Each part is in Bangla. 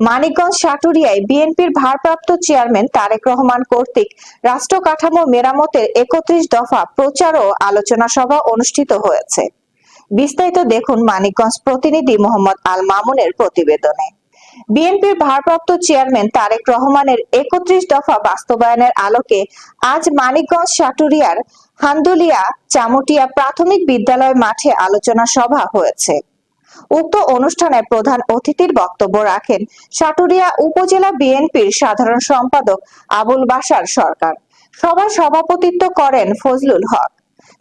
মানিকগঞ্জ সাটুরিয়ায় বিএনপির ভারপ্রাপ্ত চেয়ারম্যান তারেক রহমান কর্তৃক রাষ্ট্র কাঠামো মেরামতের একত্রিশ দফা প্রচার ও আলোচনা সভা অনুষ্ঠিত হয়েছে। বিস্তারিত দেখুন মানিকগঞ্জ প্রতিনিধি মোহাম্মদ আল মামুনের প্রতিবেদনে। বিএনপির ভারপ্রাপ্ত চেয়ারম্যান তারেক রহমানের একত্রিশ দফা বাস্তবায়নের আলোকে আজ মানিকগঞ্জ সাটুরিয়ার হান্দুলিয়া চামুটিয়া প্রাথমিক বিদ্যালয় মাঠে আলোচনা সভা হয়েছে। উক্ত অনুষ্ঠানে প্রধান অতিথির বক্তব্য রাখেন সাটুরিয়া উপজেলা বিএনপির সাধারণ সম্পাদক আবুল বাশার সরকার। সভায় সভাপতিত্ব করেন ফজলুল হক।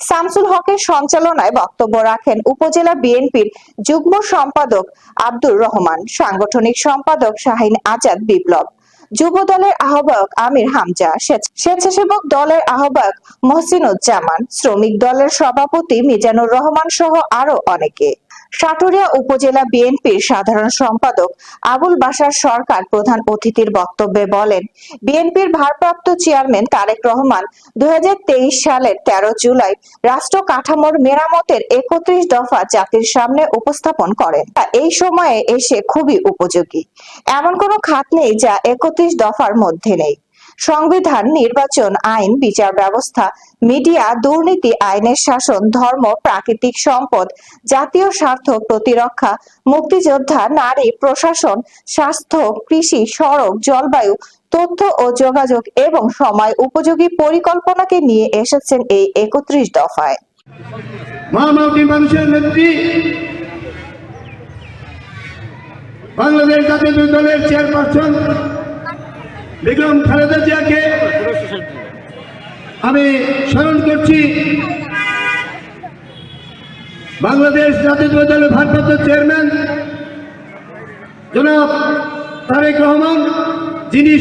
শামসুল হকের সঞ্চালনায় বক্তব্য রাখেন উপজেলা বিএনপির যুগ্ম সম্পাদক আব্দুর রহমান, সাংগঠনিক সম্পাদক শাহিন আজাদ বিপ্লব, যুব দলের আহ্বায়ক আমির হামজা স্বেচ্ছাসেবক দলের আহ্বায়ক মহসিনুজ্জামান, শ্রমিক দলের সভাপতি মিজানুর রহমান সহ আরও অনেকে। সাটুরিয়া উপজেলা বিএনপির সাধারণ সম্পাদক আবুল বাশার সরকার প্রধান অতিথির বক্তব্যে বলেন, বিএনপির ভারপ্রাপ্ত চেয়ারম্যান তারেক রহমান দুই হাজার তেইশ সালের তেরো জুলাই রাষ্ট্র কাঠামোর মেরামতের একত্রিশ দফা জাতির সামনে উপস্থাপন করেন। এই সময়ে এসে খুবই উপযোগী। এমন কোনো খাত নেই যা একত্রিশ দফার মধ্যে নেই। সংবিধান, নির্বাচন, আইন, বিচার ব্যবস্থা, মিডিয়া, দুর্নীতি, আইনের শাসন, ধর্ম, প্রাকৃতিক সম্পদ, জাতীয় স্বার্থ প্রতিরক্ষা, মুক্তিযোদ্ধা, নারী, প্রশাসন, স্বাস্থ্য, কৃষি, সড়ক, জলবায়ু, তথ্য ও যোগাযোগ এবং সময় উপযোগী পরিকল্পনাকে নিয়ে এসেছেন এই একত্রিশ দফায়। বাংলাদেশ জাতীয় দলের চেয়ারপারসন বেগম খালেদা জিয়াকে আমি স্মরণ করছি, বাংলাদেশ জাতীয় দলের ভারপ্রাপ্ত চেয়ারম্যান জনাব তারেক রহমান, যিনি